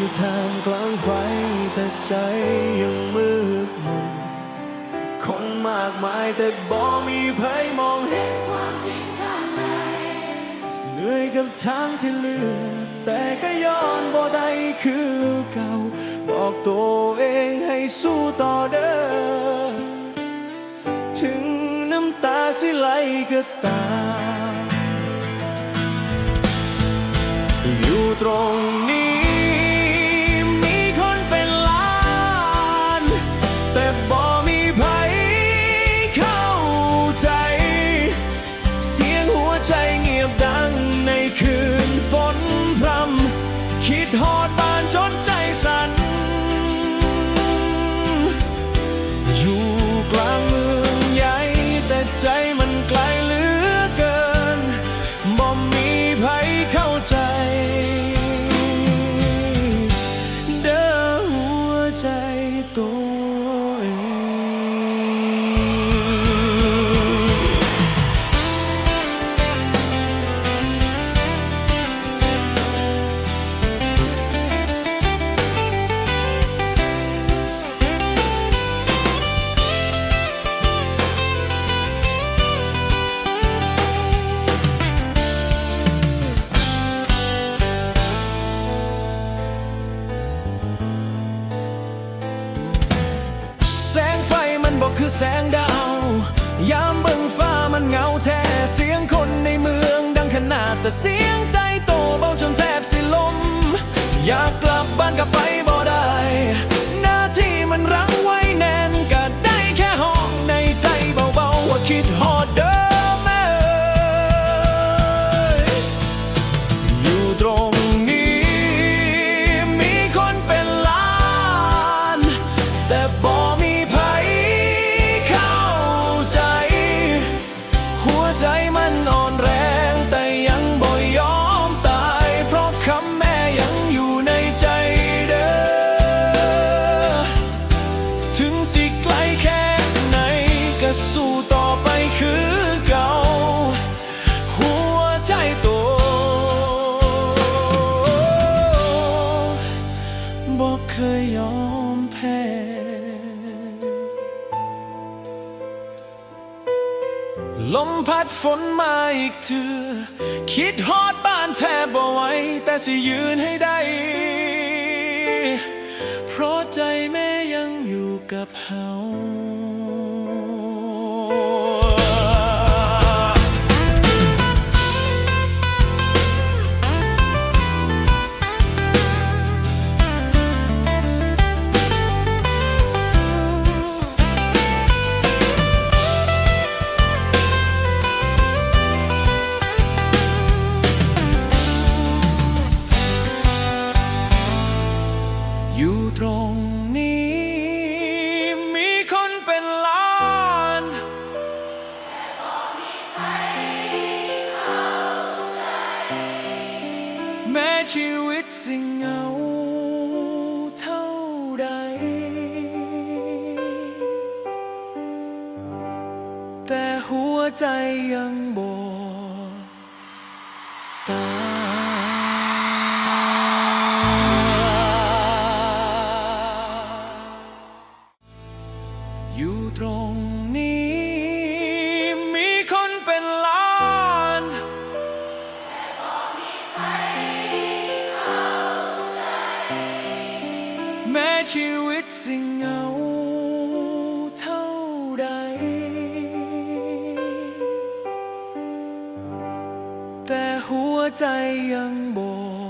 ท่ทามกลางไฟแต่ใจยังมืดมนคนมากมายแต่บ่มีใครมองเห็นความจริงข้างในเหนื่อยกับทางที่เลือกแต่ก็ย้อนบ่ได้คือเก่า บอกตัวเองให้สู้ต่อเด้อถึงน้ำตาสิไหลก็ตามอยู่ตรง แสงดาว ยามเบิ่งฟ้ามันเงาแท้เสียงคนในเมืองดังขนาดแต่เสียงใจโตเบาจนแทบสิลม อยากกลับบ้านกลับไปบ่ได้ หน้าที่มันรั้งไว้แน่นก็ได้แค่ห้องในใจเบาๆว่าคิดฮอด ลมพัดฝนมาอีกเถือ คิดฮอดบ้านแทบบ่ไหวแต่สิยืนให้ได้ เพราะใจแม่ยังอยู่กับเฮา อยู่ตรงนี้ มีคนเป็นล้านแม้ชีวิตสิ่งเหงาเท่าใด แต่หัวใจยังบอก แม้ชีวิตสิ่งเหงาเท่าใด แต่หัวใจยังบอก